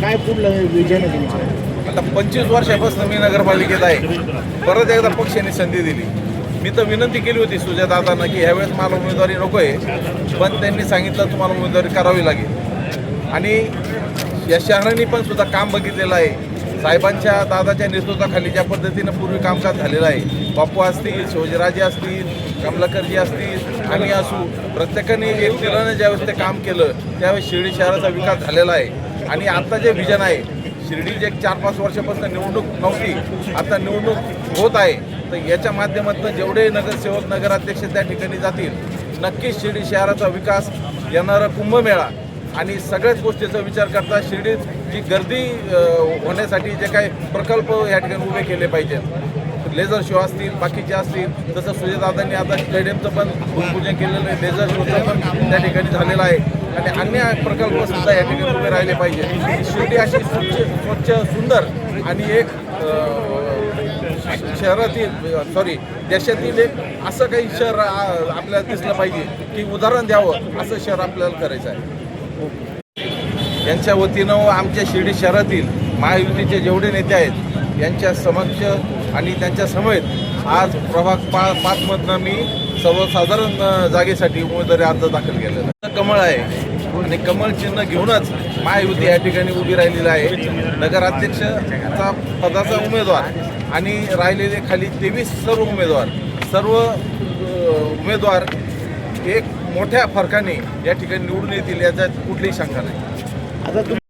काय पुढलं विजन आहे तुमचं? आता पंचवीस वर्षापासून मी नगरपालिकेत आहे. परत एकदा पक्षाने संधी दिली. मी तर विनंती केली होती सुजातातांना की ह्यावेळेस मला उमेदवारी नको आहे पण त्यांनी सांगितलं तुम्हाला उमेदवारी करावी लागेल. आणि या शहरांनी पण सुद्धा काम बघितलेलं आहे. साहेबांच्या दादाच्या नेतृत्वाखाली ज्या पद्धतीनं पूर्वी कामकाज झालेलं आहे बापू असतील शिवजीराजे असतील कमलाकरजी असतील आणि असू प्रत्येकाने एक ज्यावेळेस ते काम केलं त्यावेळेस शिर्डी शहराचा विकास झालेला आहे. आणि आता जे विजन आहे शिर्डी जे चार पाच वर्षापासून निवडणूक नव्हती आता निवडणूक होत आहे. तर याच्या माध्यमातून जेवढे नगरसेवक नगराध्यक्ष त्या ठिकाणी जातील नक्कीच शिर्डी शहराचा विकास येणारा कुंभमेळा. आणि सगळ्याच गोष्टीचा विचार करता शिर्डीत जी गर्दी होण्यासाठी जे काही प्रकल्प या ठिकाणी उभे केले पाहिजेत. लेझर शो असतील बाकीचे असतील तसं सूर्यदादांनी आता स्टेडियमचं पण भूमिपूजन केलेलं आहे लेझर शोचं पण त्या ठिकाणी झालेलं आहे. आणि अन्य प्रकल्प सुद्धा या ठिकाणी उभे राहिले पाहिजे. शिर्डी अशी स्वच्छ स्वच्छ सुंदर आणि एक शहरातील सॉरी देशातील एक असं काही शहर आपल्याला दिसलं पाहिजे की उदाहरण द्यावं असं शहर आपल्याला करायचं आहे. यांच्या वतीनं आमच्या शिर्डी शहरातील महायुतीचे जेवढे नेते आहेत यांच्या समक्ष आणि त्यांच्या समेत आज प्रभाग पा पाचमधनं मी सर्वसाधारण जागेसाठी उमेदवारी अर्ज दाखल केलेला कमळ आहे. आणि कमळ चिन्ह घेऊनच महायुती या ठिकाणी उभी राहिलेली आहे. नगराध्यक्षचा पदाचा उमेदवार आणि राहिलेले खाली तेवीस सर्व उमेदवार. सर्व उमेदवार एक मोठ्या फरकाने या ठिकाणी निवडून येतील याच्यात कुठलीही शंका नाही. आता